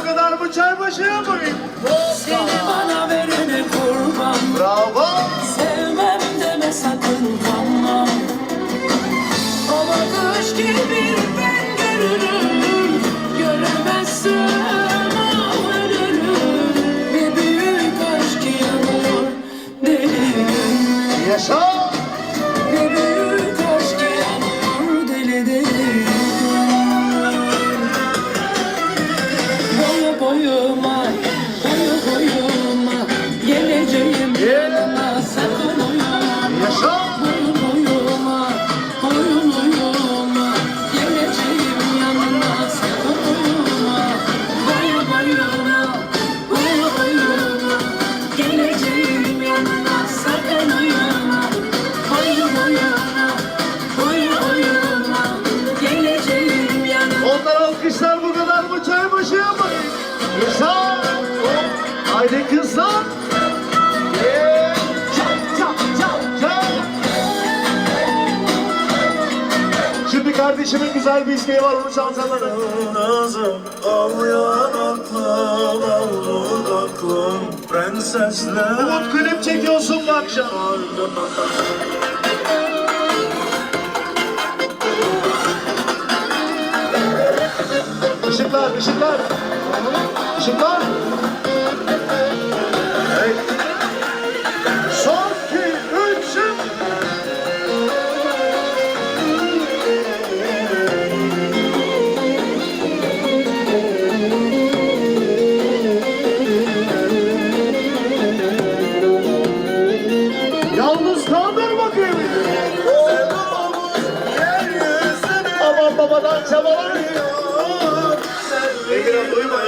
bu kadar mı çarpışıyor muyum? Seni bana verene kurban. Bravo. Sevmem deme sakın kanma. Ama kış gibi ben görürüm. Göremezsin. boyuma Yalnızlar. Yeah. Çal, çal, çal, çal. Şimdi kardeşimin güzel bir isteği var onu çalsana. Nazım ağlayan aklım Ağlıyor aklım Prensesler Umut klip çekiyorsun bu akşam. Işıklar, ışıklar. Işıklar. Hey. Son iki, üç. Yalnız kaldır bakayım. Sevdamız yeryüzüne Aman babadan çabalar. Egeran duyma,